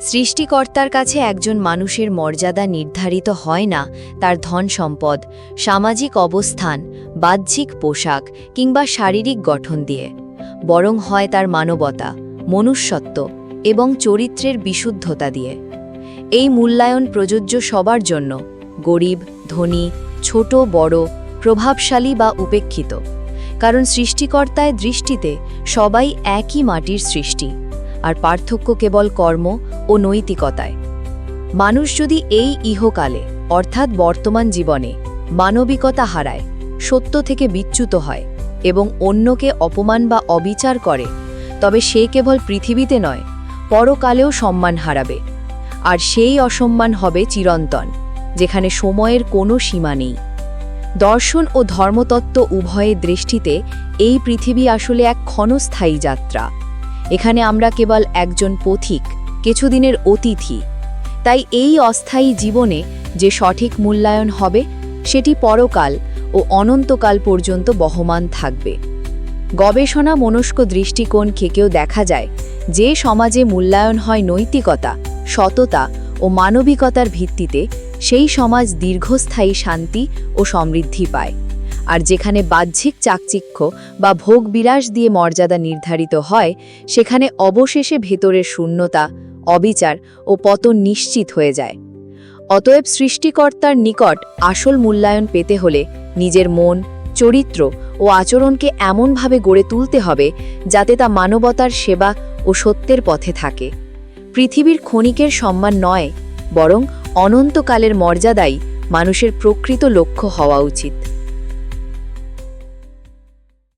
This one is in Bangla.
সৃষ্টিকর্তার কাছে একজন মানুষের মর্যাদা নির্ধারিত হয় না, তার ধন সম্পদ, সামাজিক অবস্থান, বাহ্যিক পোশাক কিংবা শারীরিক গঠন দিয়ে। বরং হয় তার মানবতা, মনুষ্যত্ব এবং চরিত্রের বিশুদ্ধতা দিয়ে। এই মূল্যায়ন প্রযোজ্য সবার জন্য, গরিব, ধনী, ছোট, বড়, প্রভাবশালী বা উপেক্ষিত। কারণ সৃষ্টিকর্তায় দৃষ্টিতে সবাই একই মাটির সৃষ্টি। আর পার্থক্য কেবল কর্ম ও নৈতিকতায়। মানুষ যদি এই ইহকালে, অর্থাৎ বর্তমান জীবনে, মানবিকতা হারায়, সত্য থেকে বিচ্যুত হয় এবং অন্যকে অপমান বা অবিচার করে, তবে সে কেবল পৃথিবীতে নয়, পরকালেও সম্মান হারাবে। আর সেই অসম্মান হবে চিরন্তন, যেখানে সময়ের কোনো সীমা নেই। দর্শন ও ধর্মতত্ত্ব উভয়ের দৃষ্টিতে এই পৃথিবী আসলে এক ক্ষণস্থায়ী যাত্রা। এখানে আমরা কেবল একজন পথিক কিছুদিনের অতিথি। তাই এই অস্থায়ী জীবনে যে সঠিক মূল্যায়ন হবে, সেটি পরকাল ও অনন্তকাল পর্যন্ত বহমান থাকবে। গবেষণা মনস্ক দৃষ্টিকোণ থেকেও দেখা যায়, যে সমাজে মূল্যায়ন হয় নৈতিকতা, সততা ও মানবিকতার ভিত্তিতে, সেই সমাজ দীর্ঘস্থায়ী শান্তি ও সমৃদ্ধি পায়। আর যেখানে বাহ্যিক চাকচিক্য বা ভোগবিলাস দিয়ে মর্যাদা নির্ধারিত হয়, সেখানে অবশেষে ভেতরের শূন্যতা অবিচার ও পতন নিশ্চিত হয়ে যায়। অতএব সৃষ্টিকর্তার নিকট আসল মূল্যায়ন পেতে হলে নিজের মন, চরিত্র ও আচরণকে এমনভাবে গড়ে তুলতে হবে যাতে তা মানবতার সেবা ও সত্যের পথে থাকে। পৃথিবীর ক্ষণিকের সম্মান নয়, বরং অনন্তকালের মর্যাদাই মানুষের প্রকৃত লক্ষ্য হওয়া উচিত।